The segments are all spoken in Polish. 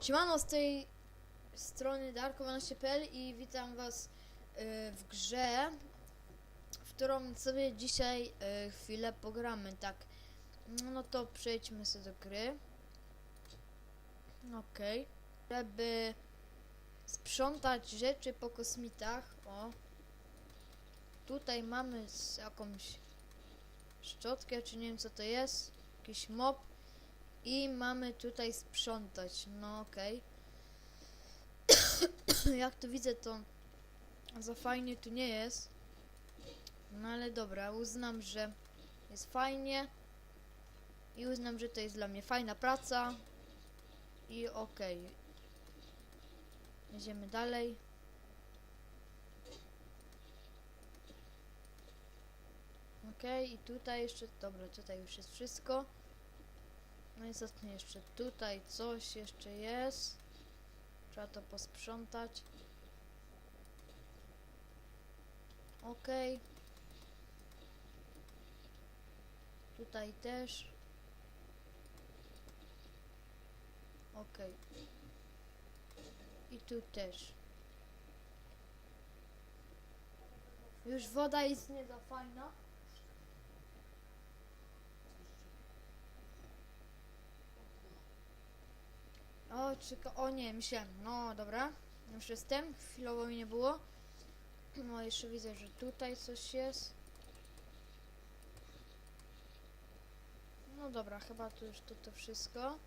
Siemano z tej strony Darko12.pl i witam was y, w grze, w którą sobie dzisiaj y, chwilę pogramy, tak. No to przejdźmy sobie do gry. Okej. Żeby sprzątać rzeczy po kosmitach, o. Tutaj mamy jakąś szczotkę, czy nie wiem co to jest, jakiś mop. I mamy tutaj sprzątać. No okej. Jak tu widzę, to za fajnie tu nie jest. No ale dobra, uznam, że jest fajnie. I uznam, że to jest dla mnie fajna praca. I okej. Jedziemy dalej. Okej, i tutaj jeszcze, dobra, tutaj już jest wszystko. No i zacznie jeszcze tutaj coś jeszcze jest. Trzeba to posprzątać. Okej. Tutaj też. Okej. I tu też. Już woda jest nie za fajna. O, czeka, o nie, myślałem, no dobra, już jestem, chwilowo mi nie było. No, jeszcze widzę, że tutaj coś jest. No dobra, chyba tu już to, to wszystko.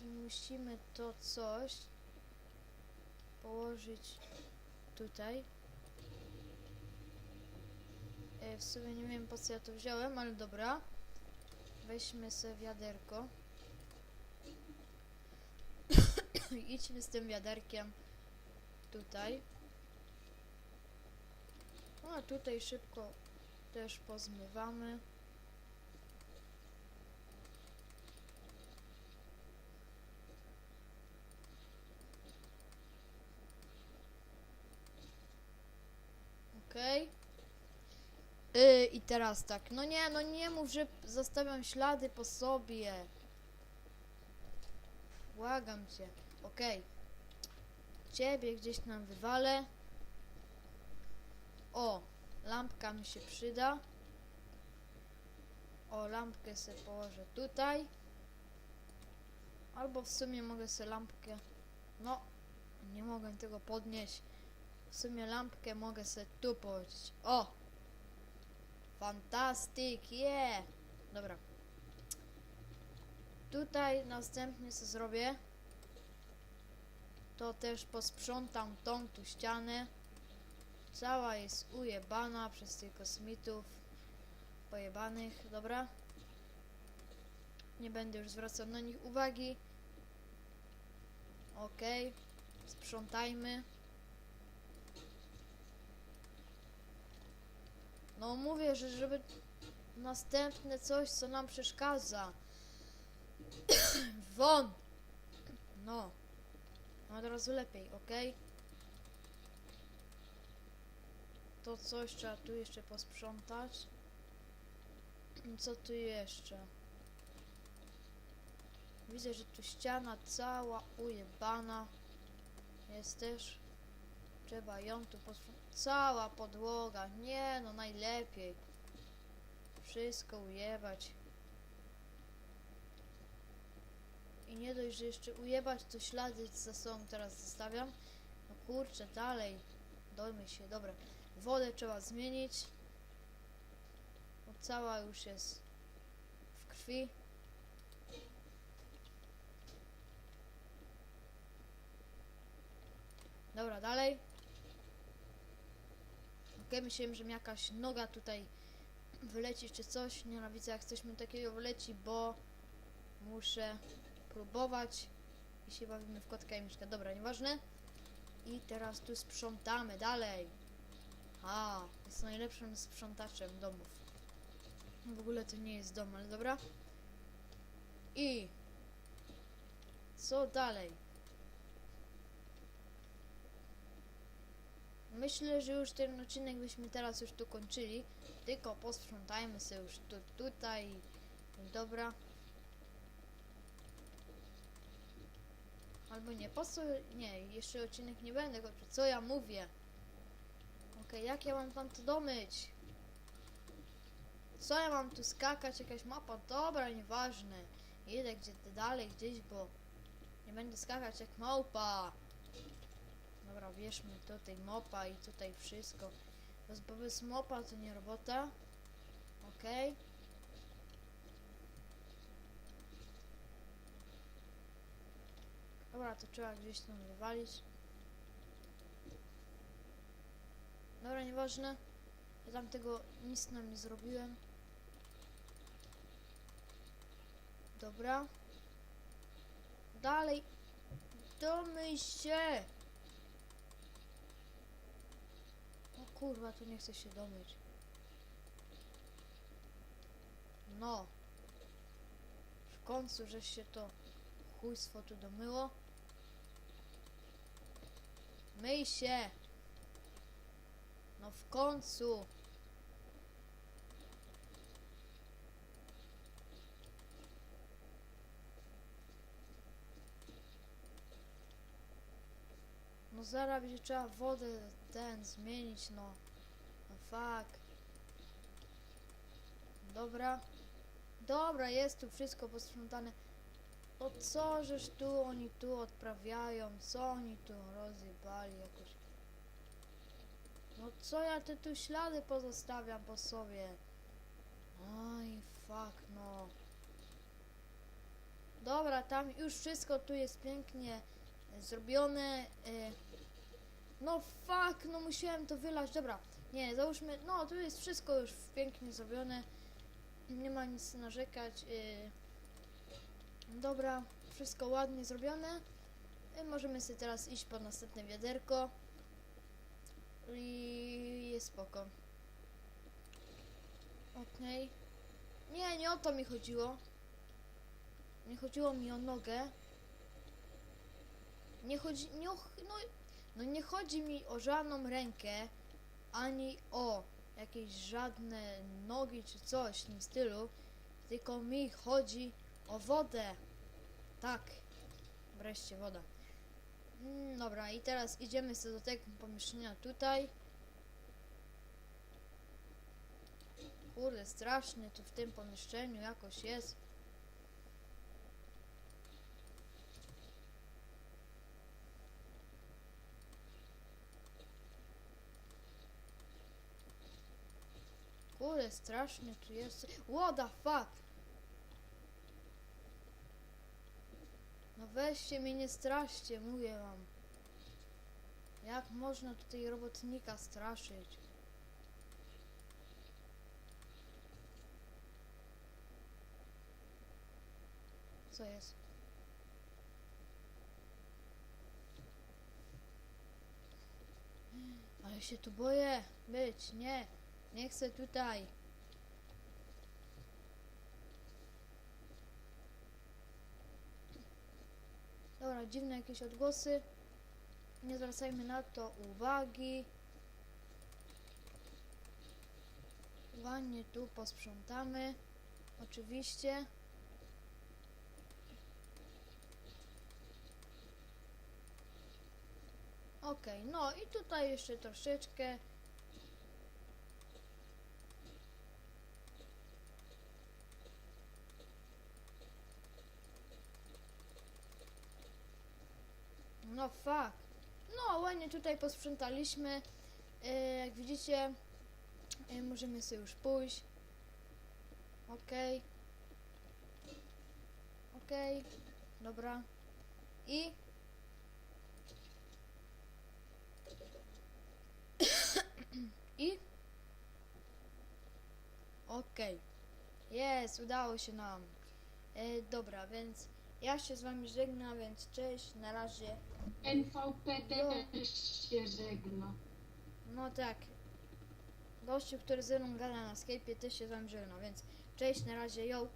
I musimy to coś położyć tutaj. E, w sumie nie wiem po co ja to wziąłem, ale dobra. Weźmy sobie wiaderko. Idźmy z tym wiaderkiem tutaj. No, A tutaj szybko też pozmywamy. Okej. Yy, I teraz tak, no nie, no nie mów, że zostawiam ślady po sobie. Błagam cię. Okej. Ciebie gdzieś nam wywalę. O, lampka mi się przyda. O, lampkę sobie położę tutaj. Albo w sumie mogę sobie lampkę... No, nie mogę tego podnieść. W sumie lampkę mogę sobie tu położyć. O! Fantastyk, yeah! Dobra. Tutaj następnie co zrobię, to też posprzątam tą tu ścianę. Cała jest ujebana przez tych kosmitów pojebanych, dobra? Nie będę już zwracał na nich uwagi. Okej, sprzątajmy. No mówię, że żeby następne coś, co nam przeszkadza. Won! No. No od razu lepiej, ok? To coś trzeba tu jeszcze posprzątać. Co tu jeszcze? Widzę, że tu ściana cała ujebana. Jest też. Trzeba ją tu posprzątać. Cała podłoga. Nie no, najlepiej. Wszystko ujebać. Nie dość, że jeszcze ujebać, to ślady za sobą teraz zostawiam. No kurczę, dalej. Dojmy się, dobra. Wodę trzeba zmienić. Bo cała już jest w krwi. Dobra, dalej. Okej, myślałem, że mi jakaś noga tutaj wyleci czy coś. Nienawidzę jak coś mi takiego wyleci, bo muszę próbować i się bawimy w kotka i myszkę. Dobra, nieważne. I teraz tu sprzątamy dalej. A, jest najlepszym sprzątaczem domów. W ogóle to nie jest dom, ale dobra. I co dalej? Myślę, że już ten odcinek byśmy teraz już tu kończyli. Tylko posprzątajmy sobie już tu, tutaj. Dobra. Albo nie, po co? Nie, jeszcze odcinek nie będę kończył. Co ja mówię? Okej, jak ja mam tam to domyć? Co ja mam tu skakać? Jakaś mapa? Dobra, nieważne. Idę gdzie dalej, gdzieś, bo nie będę skakać jak małpa. Dobra, bierzmy tutaj mopa i tutaj wszystko. Bo bez mopa to nie robota. Okej. Dobra, to trzeba gdzieś tam wywalić. Dobra, nieważne. Ja tam tego nic nam nie zrobiłem. Dobra. Dalej. Domyj się! O kurwa, tu nie chce się domyć. No. W końcu, że się to chujstwo tu domyło. Myj się! No w końcu! No zaraz będzie trzeba wodę ten zmienić, no. No fuck. Dobra. Dobra, jest tu wszystko posprzątane. No co żeż tu oni tu odprawiają? Co oni tu rozjebali jakoś? No co ja te tu ślady pozostawiam po sobie? Oj, fuck, no. Dobra, tam już wszystko tu jest pięknie e, zrobione. e, No fuck, no musiałem to wylać. Dobra, nie, załóżmy, no tu jest wszystko już pięknie zrobione. Nie ma nic narzekać. Dobra, wszystko ładnie zrobione. I możemy sobie teraz iść po następne wiaderko. I jest spoko. Okej. Nie, nie o to mi chodziło. Nie chodziło mi o nogę. Nie chodzi, nie o, no, no nie chodzi mi o żadną rękę, ani o jakieś żadne nogi czy coś w tym stylu, tylko mi chodzi o wodę. Tak. Wreszcie woda. Mm, dobra, i teraz idziemy sobie do tego pomieszczenia tutaj. Kurde, strasznie tu w tym pomieszczeniu jakoś jest. Kurde, strasznie tu jest. What the fuck? Weźcie mnie, nie straszcie, mówię wam. Jak można tutaj robotnika straszyć? Co jest? Ale się tu boję być, nie, nie chcę tutaj. Dobra, dziwne jakieś odgłosy. Nie zwracajmy na to uwagi. Ładnie tu posprzątamy. Oczywiście. Okej, no i tutaj jeszcze troszeczkę. No fuck. No ładnie tutaj posprzątaliśmy. E, jak widzicie, e, możemy sobie już pójść. Okej. Okej. Dobra. I I Okej. Jest, udało się nam. E, dobra, więc ja się z wami żegnam, więc cześć, na razie. NVP No. też się żegna. No tak. Gościu, który ze mną gada na Skype'ie też się z wami żegna, więc cześć, na razie, yo.